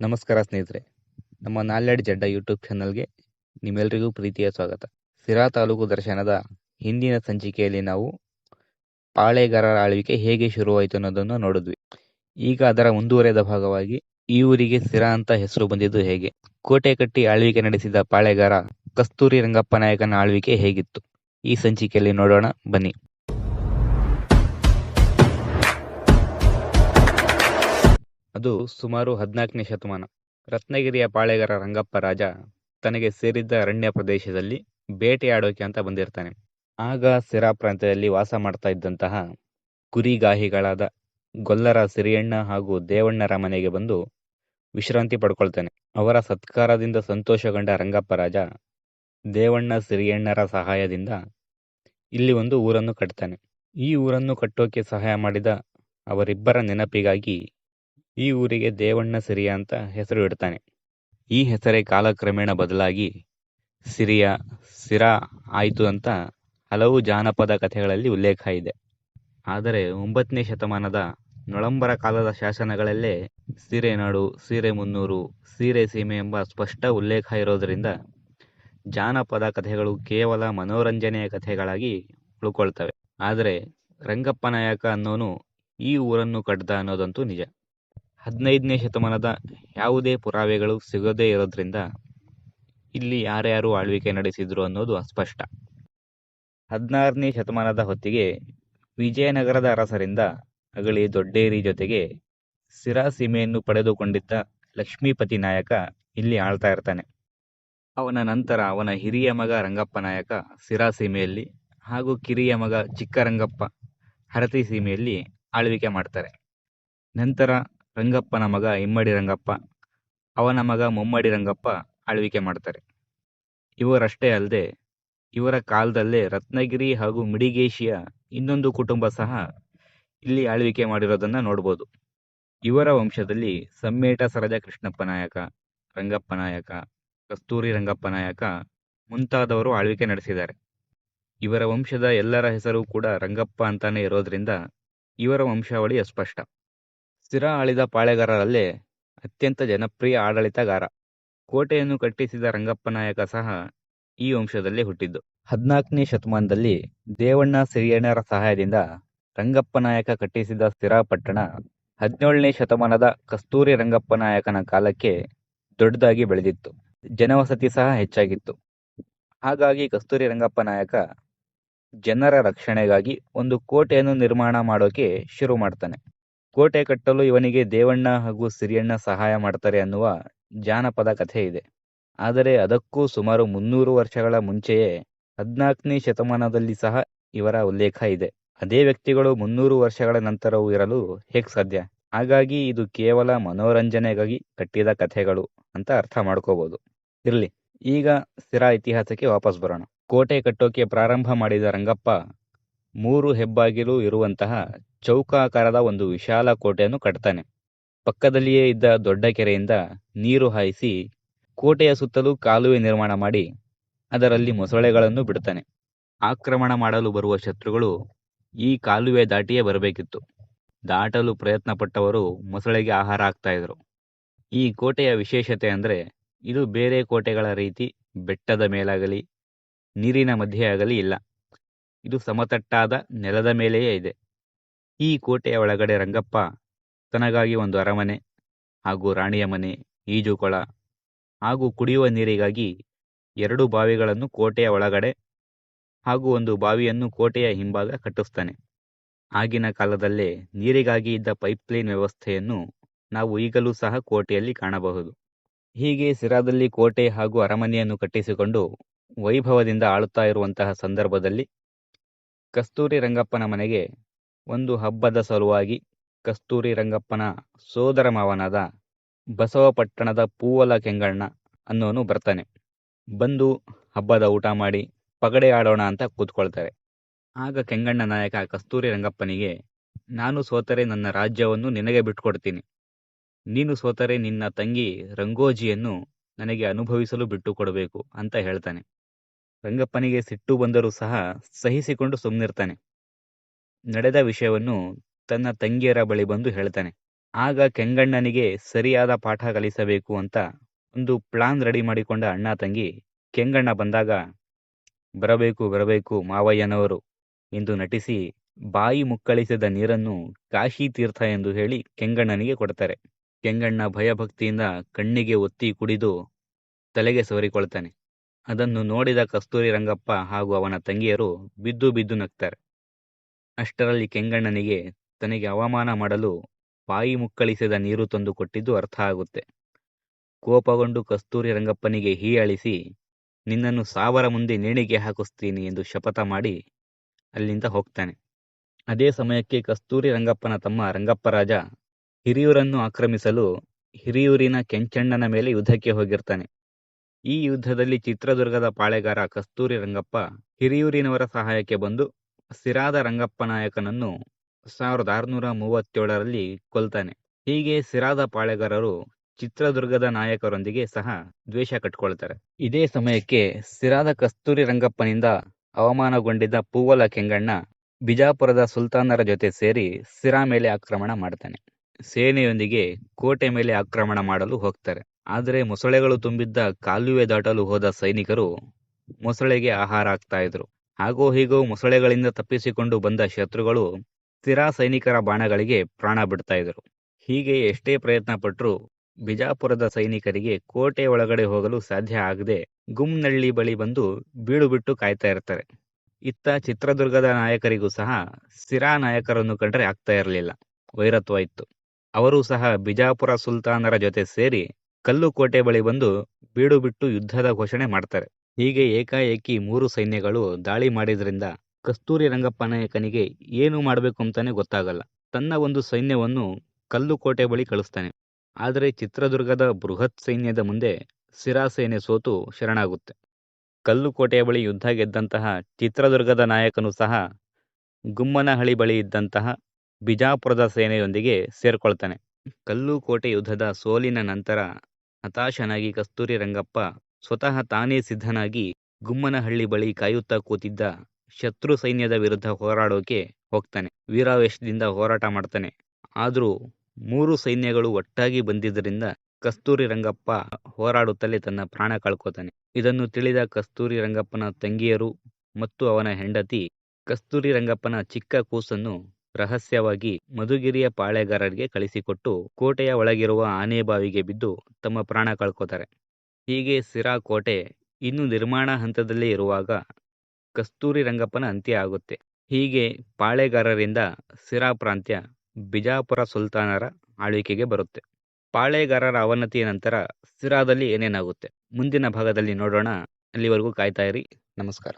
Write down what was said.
ನಮಸ್ಕಾರ ಸ್ನೇಹಿತರೆ, ನಮ್ಮ ನಾಲ್ಯಾಡಿ ಜಡ್ಡ ಯೂಟ್ಯೂಬ್ ಚಾನಲ್ಗೆ ನಿಮ್ಮೆಲ್ಲರಿಗೂ ಪ್ರೀತಿಯ ಸ್ವಾಗತ. ಸಿರಾ ತಾಲೂಕು ದರ್ಶನದ ಹಿಂದಿನ ಸಂಚಿಕೆಯಲ್ಲಿ ನಾವು ಪಾಳೆಗಾರರ ಆಳ್ವಿಕೆ ಹೇಗೆ ಶುರುವಾಯಿತು ಅನ್ನೋದನ್ನು ನೋಡಿದ್ವಿ. ಈಗ ಅದರ ಮುಂದುವರೆದ ಭಾಗವಾಗಿ ಈ ಊರಿಗೆ ಸಿರಾ ಅಂತ ಹೆಸರು ಬಂದಿದ್ದು ಹೇಗೆ? ಕೋಟೆ ಕಟ್ಟಿ ಆಳ್ವಿಕೆ ನಡೆಸಿದ ಪಾಳೆಗಾರ ಕಸ್ತೂರಿ ರಂಗಪ್ಪ ನಾಯಕನ ಆಳ್ವಿಕೆ ಹೇಗಿತ್ತು? ಈ ಸಂಚಿಕೆಯಲ್ಲಿ ನೋಡೋಣ, ಬನ್ನಿ. ಅದು ಸುಮಾರು ಹದಿನಾಲ್ಕನೇ ಶತಮಾನ. ರತ್ನಗಿರಿಯ ಪಾಳೆಗಾರ ರಂಗಪ್ಪ ರಾಜ ತನಗೆ ಸೇರಿದ್ದ ಅರಣ್ಯ ಪ್ರದೇಶದಲ್ಲಿ ಬೇಟೆಯಾಡೋಕೆ ಅಂತ ಬಂದಿರ್ತಾನೆ. ಆಗ ಸಿರಾ ಪ್ರಾಂತ್ಯದಲ್ಲಿ ವಾಸ ಮಾಡ್ತಾ ಇದ್ದಂತಹ ಕುರಿಗಾಹಿಗಳಾದ ಗೊಲ್ಲರ ಸಿರಿಯಣ್ಣ ಹಾಗೂ ದೇವಣ್ಣರ ಮನೆಗೆ ಬಂದು ವಿಶ್ರಾಂತಿ ಪಡ್ಕೊಳ್ತಾನೆ. ಅವರ ಸತ್ಕಾರದಿಂದ ಸಂತೋಷಗೊಂಡ ರಂಗಪ್ಪ ರಾಜ ದೇವಣ್ಣ ಸಿರಿಯಣ್ಣರ ಸಹಾಯದಿಂದ ಇಲ್ಲಿ ಒಂದು ಊರನ್ನು ಕಟ್ತಾನೆ. ಈ ಊರನ್ನು ಕಟ್ಟೋಕೆ ಸಹಾಯ ಮಾಡಿದ ಅವರಿಬ್ಬರ ನೆನಪಿಗಾಗಿ ಈ ಊರಿಗೆ ದೇವಣ್ಣ ಸಿರಿಯ ಅಂತ ಹೆಸರು ಇಡ್ತಾನೆ. ಈ ಹೆಸರೇ ಕಾಲಕ್ರಮೇಣ ಬದಲಾಗಿ ಸಿರಿಯ, ಸಿರಾ ಆಯಿತು ಅಂತ ಹಲವು ಜಾನಪದ ಕಥೆಗಳಲ್ಲಿ ಉಲ್ಲೇಖ ಇದೆ. ಆದರೆ ಒಂಬತ್ತನೇ ಶತಮಾನದ ನೊಳಂಬರ ಕಾಲದ ಶಾಸನಗಳಲ್ಲೇ ಸಿರೆನಾಡು ಸೀರೆ ಮುನ್ನೂರು, ಸೀರೆ ಸೀಮೆ ಎಂಬ ಸ್ಪಷ್ಟ ಉಲ್ಲೇಖ ಇರೋದರಿಂದ ಜಾನಪದ ಕಥೆಗಳು ಕೇವಲ ಮನೋರಂಜನೆಯ ಕಥೆಗಳಾಗಿ ಉಳ್ಕೊಳ್ತವೆ. ಆದರೆ ರಂಗಪ್ಪ ನಾಯಕ ಅನ್ನೋನು ಈ ಊರನ್ನು ಕಟ್ಟದ ಅನ್ನೋದಂತೂ ನಿಜ. ಹದಿನೈದನೇ ಶತಮಾನದ ಯಾವುದೇ ಪುರಾವೆಗಳು ಸಿಗದೇ ಇರೋದ್ರಿಂದ ಇಲ್ಲಿ ಯಾರ್ಯಾರು ಆಳ್ವಿಕೆ ನಡೆಸಿದ್ರು ಅನ್ನೋದು ಅಸ್ಪಷ್ಟ. ಹದಿನಾರನೇ ಶತಮಾನದ ಹೊತ್ತಿಗೆ ವಿಜಯನಗರದ ಅರಸರಿಂದ ಅಗಳಿ ದೊಡ್ಡೇರಿ ಜೊತೆಗೆ ಸಿರಾ ಸೀಮೆಯನ್ನು ಪಡೆದುಕೊಂಡಿದ್ದ ಲಕ್ಷ್ಮೀಪತಿ ನಾಯಕ ಇಲ್ಲಿ ಆಳ್ತಾ ಇರ್ತಾನೆ. ಅವನ ನಂತರ ಅವನ ಹಿರಿಯ ಮಗ ರಂಗಪ್ಪ ನಾಯಕ ಸಿರಾ ಸೀಮೆಯಲ್ಲಿ ಹಾಗೂ ಕಿರಿಯ ಮಗ ಚಿಕ್ಕರಂಗಪ್ಪ ಹರತಿ ಸೀಮೆಯಲ್ಲಿ ಆಳ್ವಿಕೆ ಮಾಡ್ತಾರೆ. ನಂತರ ರಂಗಪ್ಪನ ಮಗ ಇಮ್ಮಡಿ ರಂಗಪ್ಪ. ಅವನ ಮಗ ಮುಮ್ಮಡಿ ರಂಗಪ್ಪ ಆಳ್ವಿಕೆ ಮಾಡ್ತಾರೆ. ಇವರಷ್ಟೇ ಅಲ್ಲದೆ ಇವರ ಕಾಲದಲ್ಲೇ ರತ್ನಗಿರಿ ಹಾಗೂ ಮಿಡಿಗೇಶಿಯ ಇನ್ನೊಂದು ಕುಟುಂಬ ಸಹ ಇಲ್ಲಿ ಆಳ್ವಿಕೆ ಮಾಡಿರೋದನ್ನ ನೋಡ್ಬೋದು. ಇವರ ವಂಶದಲ್ಲಿ ಸಮ್ಮೇಟ ಸರಜ ಕೃಷ್ಣಪ್ಪ ನಾಯಕ, ರಂಗಪ್ಪ ನಾಯಕ, ಕಸ್ತೂರಿ ರಂಗಪ್ಪ ನಾಯಕ ಮುಂತಾದವರು ಆಳ್ವಿಕೆ ನಡೆಸಿದ್ದಾರೆ. ಇವರ ವಂಶದ ಎಲ್ಲರ ಹೆಸರು ಕೂಡ ರಂಗಪ್ಪ ಅಂತಾನೆ ಇರೋದ್ರಿಂದ ಇವರ ವಂಶಾವಳಿ ಅಸ್ಪಷ್ಟ ಸ್ಥಿರ ಆಳಿದ ಪಾಳೆಗಾರರಲ್ಲಿ ಅತ್ಯಂತ ಜನಪ್ರಿಯ ಆಡಳಿತಗಾರ. ಕೋಟೆಯನ್ನು ಕಟ್ಟಿಸಿದ ರಂಗಪ್ಪನಾಯಕ ಸಹ ಈ ವಂಶದಲ್ಲಿ ಹುಟ್ಟಿದ್ದು. ಹದಿನಾಲ್ಕನೇ ಶತಮಾನದಲ್ಲಿ ದೇವಣ್ಣ ಸಿರಿಯಣ್ಣರ ಸಹಾಯದಿಂದ ರಂಗಪ್ಪನಾಯಕ ಕಟ್ಟಿಸಿದ ಸ್ಥಿರ ಪಟ್ಟಣ ಹದಿನೇಳನೇ ಶತಮಾನದ ಕಸ್ತೂರಿ ರಂಗಪ್ಪನಾಯಕನ ಕಾಲಕ್ಕೆ ದೊಡ್ಡದಾಗಿ ಬೆಳೆದಿತ್ತು. ಜನವಸತಿ ಸಹ ಹೆಚ್ಚಾಗಿತ್ತು. ಹಾಗಾಗಿ ಕಸ್ತೂರಿ ರಂಗಪ್ಪನಾಯಕ ಜನರ ರಕ್ಷಣೆಗಾಗಿ ಒಂದು ಕೋಟೆಯನ್ನು ನಿರ್ಮಾಣ ಮಾಡೋಕೆ ಶುರು ಮಾಡ್ತಾನೆ. ಕೋಟೆ ಕಟ್ಟಲು ಇವನಿಗೆ ದೇವಣ್ಣ ಹಾಗೂ ಸಿರಿಯಣ್ಣ ಸಹಾಯ ಮಾಡ್ತಾರೆ ಅನ್ನುವ ಜಾನಪದ ಕಥೆ ಇದೆ. ಆದರೆ ಅದಕ್ಕೂ ಸುಮಾರು ಮುನ್ನೂರು ವರ್ಷಗಳ ಮುಂಚೆಯೇ ಹದಿನಾಲ್ಕನೇ ಶತಮಾನದಲ್ಲಿ ಸಹ ಇವರ ಉಲ್ಲೇಖ ಇದೆ. ಅದೇ ವ್ಯಕ್ತಿಗಳು ಮುನ್ನೂರು ವರ್ಷಗಳ ನಂತರವೂ ಇರಲು ಹೇಗ್ ಸಾಧ್ಯ? ಹಾಗಾಗಿ ಇದು ಕೇವಲ ಮನೋರಂಜನೆಗಾಗಿ ಕಟ್ಟಿದ ಕಥೆಗಳು ಅಂತ ಅರ್ಥ ಮಾಡ್ಕೋಬಹುದು ಇರಲಿ, ಈಗ ಸ್ಥಿರ ಇತಿಹಾಸಕ್ಕೆ ವಾಪಸ್ ಬರೋಣ. ಕೋಟೆ ಕಟ್ಟೋಕೆ ಪ್ರಾರಂಭ ಮಾಡಿದ ರಂಗಪ್ಪ ಮೂರು ಹೆಬ್ಬಾಗಿಲು ಇರುವಂತಹ ಚೌಕಾಕಾರದ ಒಂದು ವಿಶಾಲ ಕೋಟೆಯನ್ನು ಕಟ್ತಾನೆ. ಪಕ್ಕದಲ್ಲಿಯೇ ಇದ್ದ ದೊಡ್ಡ ಕೆರೆಯಿಂದ ನೀರು ಹಾಯಿಸಿ ಕೋಟೆಯ ಸುತ್ತಲೂ ಕಾಲುವೆ ನಿರ್ಮಾಣ ಮಾಡಿ ಅದರಲ್ಲಿ ಮೊಸಳೆಗಳನ್ನು ಬಿಡ್ತಾನೆ. ಆಕ್ರಮಣ ಮಾಡಲು ಬರುವ ಶತ್ರುಗಳು ಈ ಕಾಲುವೆ ದಾಟಿಯೇ ಬರಬೇಕಿತ್ತು. ದಾಟಲು ಪ್ರಯತ್ನ ಪಟ್ಟವರು ಮೊಸಳೆಗೆ ಆಹಾರ ಆಗ್ತಾ ಇದ್ರು ಈ ಕೋಟೆಯ ವಿಶೇಷತೆ ಅಂದ್ರೆ ಇದು ಬೇರೆ ಕೋಟೆಗಳ ರೀತಿ ಬೆಟ್ಟದ ಮೇಲಾಗಲಿ, ನೀರಿನ ಮಧ್ಯೆ ಆಗಲಿ ಇಲ್ಲ. ಇದು ಸಮತಟ್ಟಾದ ನೆಲದ ಮೇಲೆಯೇ ಇದೆ. ಈ ಕೋಟೆಯ ಒಳಗಡೆ ರಂಗಪ್ಪ ತನಗಾಗಿ ಒಂದು ಅರಮನೆ ಹಾಗೂ ರಾಣಿಯ ಮನೆ ಈಜುಕೊಳ ಹಾಗೂ ಕುಡಿಯುವ ನೀರಿಗಾಗಿ ಎರಡು ಬಾವಿಗಳನ್ನು ಕೋಟೆಯ ಒಳಗಡೆ ಹಾಗೂ ಒಂದು ಬಾವಿಯನ್ನು ಕೋಟೆಯ ಹಿಂಭಾಗ ಕಟ್ಟಿಸ್ತಾನೆ ಆಗಿನ ಕಾಲದಲ್ಲೇ ನೀರಿಗಾಗಿ ಇದ್ದ ಪೈಪ್ಲೈನ್ ವ್ಯವಸ್ಥೆಯನ್ನು ನಾವು ಈಗಲೂ ಸಹ ಕೋಟೆಯಲ್ಲಿ ಕಾಣಬಹುದು. ಹೀಗೆ ಸಿರಾದಲ್ಲಿ ಕೋಟೆ ಹಾಗೂ ಅರಮನೆಯನ್ನು ಕಟ್ಟಿಸಿಕೊಂಡು ವೈಭವದಿಂದ ಆಳುತ್ತಾ ಇರುವಂತಹ ಸಂದರ್ಭದಲ್ಲಿ ಕಸ್ತೂರಿ ರಂಗಪ್ಪನ ಮನೆಗೆ ಒಂದು ಹಬ್ಬದ ಸಲುವಾಗಿ ಕಸ್ತೂರಿ ರಂಗಪ್ಪನ ಸೋದರ ಮಾವನಾದ ಬಸವಪಟ್ಟಣದ ಪೂವಲ ಕೆಂಗಣ್ಣ ಅನ್ನೋನು ಬರ್ತಾನೆ. ಬಂದು ಹಬ್ಬದ ಊಟ ಮಾಡಿ ಪಗಡೆ ಆಡೋಣ ಅಂತ ಕೂತ್ಕೊಳ್ತಾರೆ. ಆಗ ಕೆಂಗಣ್ಣ ನಾಯಕ ಕಸ್ತೂರಿ ರಂಗಪ್ಪನಿಗೆ, ನಾನು ಸೋತರೆ ನನ್ನ ರಾಜ್ಯವನ್ನು ನಿನಗೆ ಬಿಟ್ಟುಕೊಡ್ತೀನಿ ನೀನು ಸೋತರೆ ನಿನ್ನ ತಂಗಿ ರಂಗೋಜಿಯನ್ನು ನನಗೆ ಅನುಭವಿಸಲು ಬಿಟ್ಟು ಕೊಡಬೇಕು ಅಂತ ಹೇಳ್ತಾನೆ. ರಂಗಪ್ಪನಿಗೆ ಸಿಟ್ಟು ಬಂದರೂ ಸಹ ಸಹಿಸಿಕೊಂಡು ಸುಮ್ಮನಿರ್ತಾನೆ ನಡೆದ ವಿಷಯವನ್ನು ತನ್ನ ತಂಗಿಯರ ಬಳಿ ಬಂದು ಹೇಳ್ತಾನೆ. ಆಗ ಕೆಂಗಣ್ಣನಿಗೆ ಸರಿಯಾದ ಪಾಠ ಕಲಿಸಬೇಕು ಅಂತ ಒಂದು ಪ್ಲಾನ್ ರೆಡಿ ಮಾಡಿಕೊಂಡ ಅಣ್ಣ ತಂಗಿ ಕೆಂಗಣ್ಣ ಬಂದಾಗ, ಬರಬೇಕು ಬರಬೇಕು ಮಾವಯ್ಯನವರು ಎಂದು ನಟಿಸಿ ಬಾಯಿ ಮುಕ್ಕಳಿಸಿದ ನೀರನ್ನು ಕಾಶಿ ತೀರ್ಥ ಎಂದು ಹೇಳಿ ಕೆಂಗಣ್ಣನಿಗೆ ಕೊಡ್ತಾರೆ. ಕೆಂಗಣ್ಣ ಭಯಭಕ್ತಿಯಿಂದ ಕಣ್ಣಿಗೆ ಒತ್ತಿ ಕುಡಿದು ತಲೆಗೆ ಸವರಿಕೊಳ್ತಾನೆ. ಅದನ್ನು ನೋಡಿದ ಕಸ್ತೂರಿ ರಂಗಪ್ಪ ಹಾಗೂ ಅವನ ತಂಗಿಯರು ಬಿದ್ದು ಬಿದ್ದು ನಗ್ತಾರೆ. ಅಷ್ಟರಲ್ಲಿ ಕೆಂಗಣ್ಣನಿಗೆ ತನಗೆ ಅವಮಾನ ಮಾಡಲು ಬಾಯಿ ಮುಕ್ಕಳಿಸಿದ ನೀರು ತಂದು ಕೊಟ್ಟಿದ್ದು ಅರ್ಥ ಆಗುತ್ತೆ. ಕೋಪಗೊಂಡು ಕಸ್ತೂರಿ ರಂಗಪ್ಪನಿಗೆ ಹೀಯಾಳಿಸಿ ನಿನ್ನನ್ನು ಸಾವರ ಮುಂದೆ ನೇಣಿಗೆ ಹಾಕಿಸ್ತೀನಿ ಎಂದು ಶಪಥ ಮಾಡಿ ಅಲ್ಲಿಂದ ಹೋಗ್ತಾನೆ. ಅದೇ ಸಮಯಕ್ಕೆ ಕಸ್ತೂರಿ ರಂಗಪ್ಪನ ತಮ್ಮ ರಂಗಪ್ಪರಾಜ ಹಿರಿಯೂರನ್ನು ಆಕ್ರಮಿಸಲು ಹಿರಿಯೂರಿನ ಕೆಂಚಣ್ಣನ ಮೇಲೆ ಯುದ್ಧಕ್ಕೆ ಹೋಗಿರ್ತಾನೆ. ಈ ಯುದ್ಧದಲ್ಲಿ ಚಿತ್ರದುರ್ಗದ ಪಾಳೆಗಾರ ಕಸ್ತೂರಿ ರಂಗಪ್ಪ ಹಿರಿಯೂರಿನವರ ಸಹಾಯಕ್ಕೆ ಬಂದು ಸಿರಾದ ರಂಗಪ್ಪ ನಾಯಕನನ್ನು ಸಾವಿರದ ಆರುನೂರ ಮೂವತ್ತೇಳರಲ್ಲಿ ಕೊಲ್ತಾನೆ. ಹೀಗೆ ಸಿರಾದ ಪಾಳೆಗಾರರು ಚಿತ್ರದುರ್ಗದ ನಾಯಕರೊಂದಿಗೆ ಸಹ ದ್ವೇಷ ಕಟ್ಕೊಳ್ತಾರೆ. ಇದೇ ಸಮಯಕ್ಕೆ ಸಿರಾದ ಕಸ್ತೂರಿ ರಂಗಪ್ಪನಿಂದ ಅವಮಾನಗೊಂಡಿದ್ದ ಪೂವಲ ಕೆಂಗಣ್ಣ ಬಿಜಾಪುರದ ಸುಲ್ತಾನರ ಜೊತೆ ಸೇರಿ ಸಿರಾ ಮೇಲೆ ಆಕ್ರಮಣ ಮಾಡ್ತಾನೆ. ಸೇನೆಯೊಂದಿಗೆ ಕೋಟೆ ಮೇಲೆ ಆಕ್ರಮಣ ಮಾಡಲು ಹೋಗ್ತಾರೆ. ಆದರೆ ಮೊಸಳೆಗಳು ತುಂಬಿದ್ದ ಕಾಲುವೆ ದಾಟಲು ಹೋದ ಸೈನಿಕರು ಮೊಸಳೆಗೆ ಆಹಾರ ಆಗ್ತಾ ಇದ್ರು. ಹಾಗೋ ಹೀಗೋ ಮೊಸಳೆಗಳಿಂದ ತಪ್ಪಿಸಿಕೊಂಡು ಬಂದ ಶತ್ರುಗಳು ಸ್ಥಿರ ಸೈನಿಕರ ಬಾಣಗಳಿಗೆ ಪ್ರಾಣ ಬಿಡ್ತಾ ಇದ್ರು ಹೀಗೆ ಎಷ್ಟೇ ಪ್ರಯತ್ನ ಪಟ್ಟರೂ ಬಿಜಾಪುರದ ಸೈನಿಕರಿಗೆ ಕೋಟೆ ಒಳಗಡೆ ಹೋಗಲು ಸಾಧ್ಯ ಆಗದೆ ಗುಮ್ನಳ್ಳಿ ಬಳಿ ಬಂದು ಬೀಳುಬಿಟ್ಟು ಕಾಯ್ತಾ ಇರ್ತಾರೆ. ಇತ್ತ ಚಿತ್ರದುರ್ಗದ ನಾಯಕರಿಗೂ ಸಹ ಸಿರಾ ನಾಯಕರನ್ನು ಕಂಡ್ರೆ ಆಗ್ತಾ ಇರಲಿಲ್ಲ. ವೈರತ್ವ ಇತ್ತು. ಅವರೂ ಸಹ ಬಿಜಾಪುರ ಸುಲ್ತಾನರ ಜೊತೆ ಸೇರಿ ಕಲ್ಲು ಕೋಟೆ ಬಳಿ ಬಂದು ಬೀಡು ಬಿಟ್ಟು ಯುದ್ಧದ ಘೋಷಣೆ ಮಾಡ್ತಾರೆ. ಹೀಗೆ ಏಕಾಏಕಿ ಮೂರು ಸೈನ್ಯಗಳು ದಾಳಿ ಮಾಡಿದ್ರಿಂದ ಕಸ್ತೂರಿ ರಂಗಪ್ಪ ನಾಯಕನಿಗೆ ಏನು ಮಾಡಬೇಕು ಅಂತಾನೆ ಗೊತ್ತಾಗಲ್ಲ. ತನ್ನ ಒಂದು ಸೈನ್ಯವನ್ನು ಕಲ್ಲುಕೋಟೆ ಬಳಿ ಕಳಿಸ್ತಾನೆ. ಆದರೆ ಚಿತ್ರದುರ್ಗದ ಬೃಹತ್ ಸೈನ್ಯದ ಮುಂದೆ ಸಿರಾ ಸೇನೆ ಸೋತು ಶರಣಾಗುತ್ತೆ. ಕಲ್ಲುಕೋಟೆಯ ಬಳಿ ಯುದ್ಧ ಗೆದ್ದಂತಹ ಚಿತ್ರದುರ್ಗದ ನಾಯಕನು ಸಹ ಗುಮ್ಮನಹಳ್ಳಿ ಬಳಿ ಇದ್ದಂತಹ ಬಿಜಾಪುರದ ಸೇನೆಯೊಂದಿಗೆ ಸೇರ್ಕೊಳ್ತಾನೆ. ಕಲ್ಲುಕೋಟೆ ಯುದ್ಧದ ಸೋಲಿನ ನಂತರ ಹತಾಶನಾಗಿ ಕಸ್ತೂರಿ ರಂಗಪ್ಪ ಸ್ವತಃ ತಾನೇ ಸಿದ್ಧನಾಗಿ ಗುಮ್ಮನಹಳ್ಳಿ ಬಳಿ ಕಾಯುತ್ತಾ ಕೂತಿದ್ದ ಶತ್ರು ಸೈನ್ಯದ ವಿರುದ್ಧ ಹೋರಾಡೋಕೆ ಹೋಗ್ತಾನೆ. ವೀರಾವೇಶದಿಂದ ಹೋರಾಟ ಮಾಡ್ತಾನೆ. ಆದರೂ ಮೂರು ಸೈನ್ಯಗಳು ಒಟ್ಟಾಗಿ ಬಂದಿದ್ದರಿಂದ ಕಸ್ತೂರಿ ರಂಗಪ್ಪ ಹೋರಾಡುತ್ತಲೇ ತನ್ನ ಪ್ರಾಣ ಕಳ್ಕೊತಾನೆ. ಇದನ್ನು ತಿಳಿದ ಕಸ್ತೂರಿ ರಂಗಪ್ಪನ ತಂಗಿಯರು ಮತ್ತು ಅವನ ಹೆಂಡತಿ ಕಸ್ತೂರಿ ರಂಗಪ್ಪನ ಚಿಕ್ಕ ಕೂಸನ್ನು ರಹಸ್ಯವಾಗಿ ಮಧುಗಿರಿಯ ಪಾಳೆಗಾರರಿಗೆ ಕಳಿಸಿಕೊಟ್ಟು ಕೋಟೆಯ ಒಳಗಿರುವ ಆನೆಬಾವಿಗೆ ಬಿದ್ದು ತಮ್ಮ ಪ್ರಾಣ ಕಳ್ಕೊತಾರೆ. ಹೀಗೆ ಸಿರಾ ಕೋಟೆ ಇನ್ನು ನಿರ್ಮಾಣ ಹಂತದಲ್ಲೇ ಇರುವಾಗ ಕಸ್ತೂರಿ ರಂಗಪ್ಪನ ಅಂತ್ಯ ಆಗುತ್ತೆ. ಹೀಗೆ ಪಾಳೆಗಾರರಿಂದ ಸಿರಾ ಪ್ರಾಂತ್ಯ ಬಿಜಾಪುರ ಸುಲ್ತಾನರ ಆಳ್ವಿಕೆಗೆ ಬರುತ್ತೆ. ಪಾಳೆಗಾರರ ಅವನತಿಯ ನಂತರ ಸಿರಾದಲ್ಲಿ ಏನೇನಾಗುತ್ತೆ? ಮುಂದಿನ ಭಾಗದಲ್ಲಿ ನೋಡೋಣ. ಅಲ್ಲಿವರೆಗೂ ಕಾಯ್ತಾ ಇರಿ. ನಮಸ್ಕಾರ.